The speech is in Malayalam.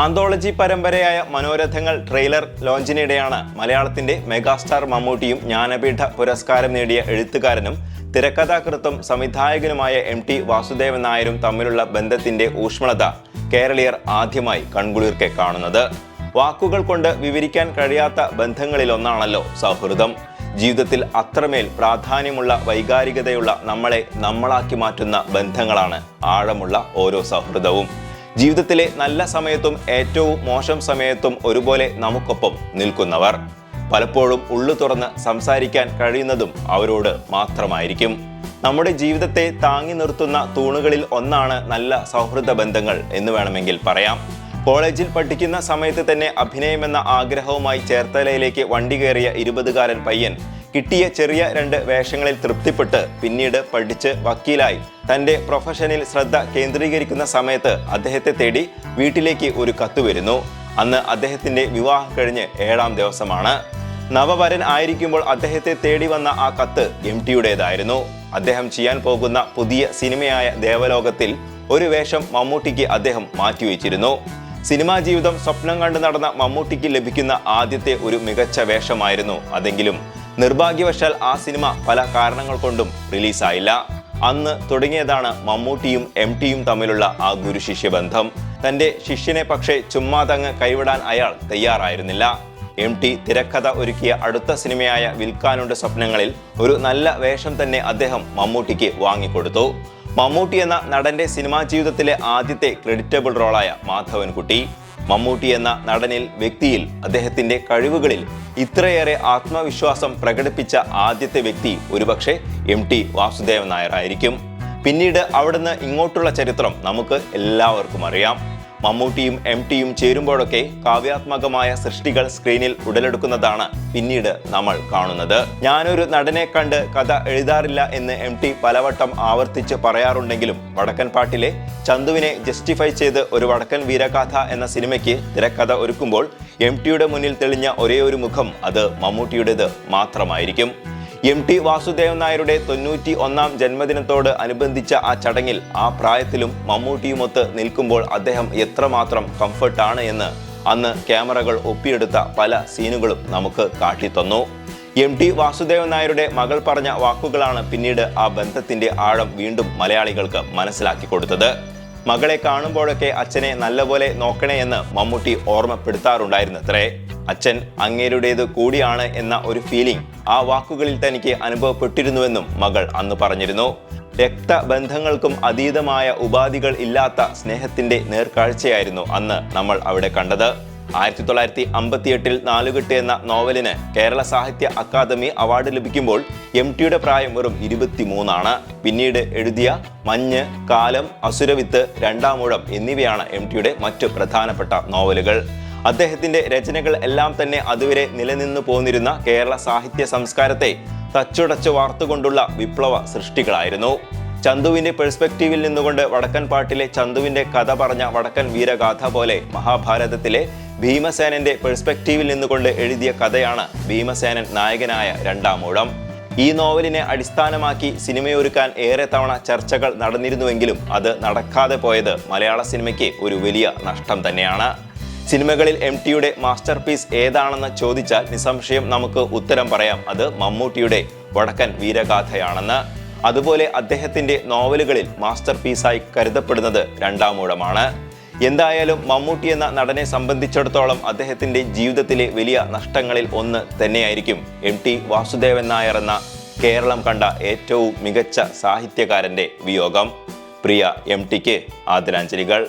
ആന്തോളജി പരമ്പരയായ മനോരഥങ്ങൾ ട്രെയിലർ ലോഞ്ചിനിടെയാണ് മലയാളത്തിന്റെ മെഗാസ്റ്റാർ മമ്മൂട്ടിയും ജ്ഞാനപീഠ പുരസ്കാരം നേടിയ എഴുത്തുകാരനും തിരക്കഥാകൃത്തും സംവിധായകനുമായ എം ടി വാസുദേവൻ നായരും തമ്മിലുള്ള ബന്ധത്തിന്റെ ഊഷ്മളത കേരളീയർ ആദ്യമായി കൺകുളിർക്കെ കാണുന്നത്. വാക്കുകൾ കൊണ്ട് വിവരിക്കാൻ കഴിയാത്ത ബന്ധങ്ങളിലൊന്നാണല്ലോ സൗഹൃദം. ജീവിതത്തിൽ അത്രമേൽ പ്രാധാന്യമുള്ള വൈകാരികതയുള്ള നമ്മളെ നമ്മളാക്കി മാറ്റുന്ന ബന്ധങ്ങളാണ് ആഴമുള്ള ഓരോ സൗഹൃദവും. ജീവിതത്തിലെ നല്ല സമയത്തും ഏറ്റവും മോശം സമയത്തും ഒരുപോലെ നമുക്കൊപ്പം നിൽക്കുന്നവർ. പലപ്പോഴും ഉള്ളു തുറന്ന് സംസാരിക്കാൻ കഴിയുന്നതും അവരോട് മാത്രമായിരിക്കും. നമ്മുടെ ജീവിതത്തെ താങ്ങി നിർത്തുന്ന തൂണുകളിൽ ഒന്നാണ് നല്ല സൗഹൃദ ബന്ധങ്ങൾ എന്ന് വേണമെങ്കിൽ പറയാം. കോളേജിൽ പഠിക്കുന്ന സമയത്ത് തന്നെ അഭിനയമെന്ന ആഗ്രഹവുമായി ചേർത്തലയിലേക്ക് വണ്ടി കയറിയ ഇരുപതുകാരൻ പയ്യൻ കിട്ടിയ ചെറിയ രണ്ട് വേഷങ്ങളിൽ തൃപ്തിപ്പെട്ട് പിന്നീട് പഠിച്ച് വക്കീലായി. തന്റെ പ്രൊഫഷനിൽ ശ്രദ്ധ കേന്ദ്രീകരിക്കുന്ന സമയത്ത് അദ്ദേഹത്തെ തേടി വീട്ടിലേക്ക് ഒരു കത്ത് വരുന്നു. അന്ന് അദ്ദേഹത്തിന്റെ വിവാഹം കഴിഞ്ഞ് ഏഴാം ദിവസമാണ്. നവവരൻ ആയിരിക്കുമ്പോൾ അദ്ദേഹത്തെ തേടി വന്ന ആ കത്ത് എം ടിയുടേതായിരുന്നു. അദ്ദേഹം ചെയ്യാൻ പോകുന്ന പുതിയ സിനിമയായ ദേവലോകത്തിൽ ഒരു വേഷം മമ്മൂട്ടിക്ക് അദ്ദേഹം മാറ്റിവെച്ചിരുന്നു സിനിമാ ജീവിതം സ്വപ്നം കണ്ട് നടന്ന മമ്മൂട്ടിക്ക് ലഭിക്കുന്ന ആദ്യത്തെ ഒരു മികച്ച വേഷമായിരുന്നു അതെങ്കിലും. നിർഭാഗ്യവശാൽ ആ സിനിമ പല കാരണങ്ങൾ കൊണ്ടും റിലീസായില്ല. അന്ന് തുടങ്ങിയതാണ് മമ്മൂട്ടിയും എം ടിയും തമ്മിലുള്ള ആ ഗുരുശിഷ്യ ബന്ധം. തന്റെ ശിഷ്യനെ പക്ഷേ ചുമ്മാ തങ്ങ് കൈവിടാൻ അയാൾ തയ്യാറായിരുന്നില്ല. എം ടി തിരക്കഥ ഒരുക്കിയ അടുത്ത സിനിമയായ വിൽക്കാനുണ്ട് സ്വപ്നങ്ങളിൽ ഒരു നല്ല വേഷം തന്നെ അദ്ദേഹം മമ്മൂട്ടിക്ക് വാങ്ങിക്കൊടുത്തു. മമ്മൂട്ടി എന്ന നടന്റെ സിനിമാ ജീവിതത്തിലെ ആദ്യത്തെ ക്രെഡിറ്റബിൾ റോളായ മാധവൻകുട്ടി. മമ്മൂട്ടി എന്ന നടനിൽ വ്യക്തിയിൽ അദ്ദേഹത്തിന്റെ കഴിവുകളിൽ ഇത്രയേറെ ആത്മവിശ്വാസം പ്രകടിപ്പിച്ച ആദ്യത്തെ വ്യക്തി ഒരുപക്ഷെ എം ടി വാസുദേവൻ നായർ ആയിരിക്കും. പിന്നീട് അവിടുന്ന് ഇങ്ങോട്ടുള്ള ചരിത്രം നമുക്ക് എല്ലാവർക്കും അറിയാം. മമ്മൂട്ടിയും എം ടിയും ചേരുമ്പോഴൊക്കെ കാവ്യാത്മകമായ സൃഷ്ടികൾ സ്ക്രീനിൽ ഉടലെടുക്കുന്നതാണ് പിന്നീട് നമ്മൾ കാണുന്നത്. ഞാനൊരു നടനെ കണ്ട് കഥ എഴുതാറില്ല എന്ന് എം ടി പലവട്ടം ആവർത്തിച്ച് പറയാറുണ്ടെങ്കിലും വടക്കൻ പാട്ടിലെ ചന്തുവിനെ ജസ്റ്റിഫൈ ചെയ്ത് ഒരു വടക്കൻ വീരകഥ എന്ന സിനിമയ്ക്ക് തിരക്കഥ ഒരുക്കുമ്പോൾ എം ടിയുടെ മുന്നിൽ തെളിഞ്ഞ ഒരേ ഒരു മുഖം അത് മമ്മൂട്ടിയുടേത് മാത്രമായിരിക്കും. എം ടി വാസുദേവൻ നായരുടെ തൊണ്ണൂറ്റി ഒന്നാം ജന്മദിനത്തോട് അനുബന്ധിച്ച ആ ചടങ്ങിൽ ആ പ്രായത്തിലും മമ്മൂട്ടിയുമൊത്ത് നിൽക്കുമ്പോൾ അദ്ദേഹം എത്രമാത്രം കംഫർട്ടാണ് എന്ന് അന്ന് ക്യാമറകൾ ഒപ്പിയെടുത്ത പല സീനുകളും നമുക്ക് കാട്ടിത്തന്നു. എം ടി വാസുദേവൻ നായരുടെ മകൾ പറഞ്ഞ വാക്കുകളാണ് പിന്നീട് ആ ബന്ധത്തിന്റെ ആഴം വീണ്ടും മലയാളികൾക്ക് മനസ്സിലാക്കി കൊടുത്തത്. മകളെ കാണുമ്പോഴൊക്കെ അച്ഛനെ നല്ലപോലെ നോക്കണേ എന്ന് മമ്മൂട്ടി ഓർമ്മപ്പെടുത്താറുണ്ടായിരുന്നത്രേ. അച്ഛൻ അങ്ങേരുടേത് കൂടിയാണ് എന്ന ഒരു ഫീലിംഗ് ആ വാക്കുകളിൽ തനിക്ക് അനുഭവപ്പെട്ടിരുന്നുവെന്നും മകൾ അന്ന് പറഞ്ഞിരുന്നു. രക്തബന്ധങ്ങൾക്കും അതീതമായ ഉപാധികൾ ഇല്ലാത്ത സ്നേഹത്തിന്റെ നേർക്കാഴ്ചയായിരുന്നു അന്ന് നമ്മൾ അവിടെ കണ്ടത്. ആയിരത്തി തൊള്ളായിരത്തി അമ്പത്തിയെട്ടിൽ നാലുകെട്ട് എന്ന നോവലിന് കേരള സാഹിത്യ അക്കാദമി അവാർഡ് ലഭിക്കുമ്പോൾ എം ടിയുടെ പ്രായം വെറും ഇരുപത്തിമൂന്നാണ്. പിന്നീട് എഴുതിയ മഞ്ഞ് കാലം അസുരവിത്ത് രണ്ടാമൂഴം എന്നിവയാണ് എം ടിയുടെ മറ്റു പ്രധാനപ്പെട്ട നോവലുകൾ. അദ്ദേഹത്തിന്റെ രചനകൾ എല്ലാം തന്നെ അതുവരെ നിലനിന്നു പോന്നിരുന്ന കേരള സാഹിത്യ സംസ്കാരത്തെ തച്ചുടച്ചു വാർത്തുകൊണ്ടുള്ള വിപ്ലവ സൃഷ്ടികളായിരുന്നു. ചന്തുവിന്റെ പെർസ്പെക്റ്റീവിൽ നിന്നുകൊണ്ട് വടക്കൻ പാട്ടിലെ ചന്തുവിന്റെ കഥ പറഞ്ഞ വടക്കൻ വീരഗാഥ പോലെ മഹാഭാരതത്തിലെ ഭീമസേനന്റെ പെർസ്പെക്റ്റീവിൽ നിന്നുകൊണ്ട് എഴുതിയ കഥയാണ് ഭീമസേനൻ നായകനായ രണ്ടാമൂഴം ഈ നോവലിനെ അടിസ്ഥാനമാക്കി സിനിമയൊരുക്കാൻ ഏറെ തവണ ചർച്ചകൾ നടന്നിരുന്നുവെങ്കിലും അത് നടക്കാതെ പോയത് മലയാള സിനിമയ്ക്ക് ഒരു വലിയ നഷ്ടം തന്നെയാണ്. സിനിമകളിൽ എം ടിയുടെ മാസ്റ്റർ പീസ് ഏതാണെന്ന് ചോദിച്ചാൽ നിസ്സംശയം നമുക്ക് ഉത്തരം പറയാം. അത് മമ്മൂട്ടിയുടെ വടക്കൻ വീരഗാഥയാണെന്ന്. അതുപോലെ അദ്ദേഹത്തിന്റെ നോവലുകളിൽ മാസ്റ്റർ പീസായി കരുതപ്പെടുന്നത് രണ്ടാമൂഴമാണ് എന്തായാലും മമ്മൂട്ടി എന്ന നടനെ സംബന്ധിച്ചിടത്തോളം അദ്ദേഹത്തിന്റെ ജീവിതത്തിലെ വലിയ നഷ്ടങ്ങളിൽ ഒന്ന് തന്നെയായിരിക്കും. എം ടി വാസുദേവൻ നായർ എന്ന കേരളം കണ്ട ഏറ്റവും മികച്ച സാഹിത്യകാരന്റെ വിയോഗം. പ്രിയ എം ടിക്ക് ആദരാഞ്ജലികൾ.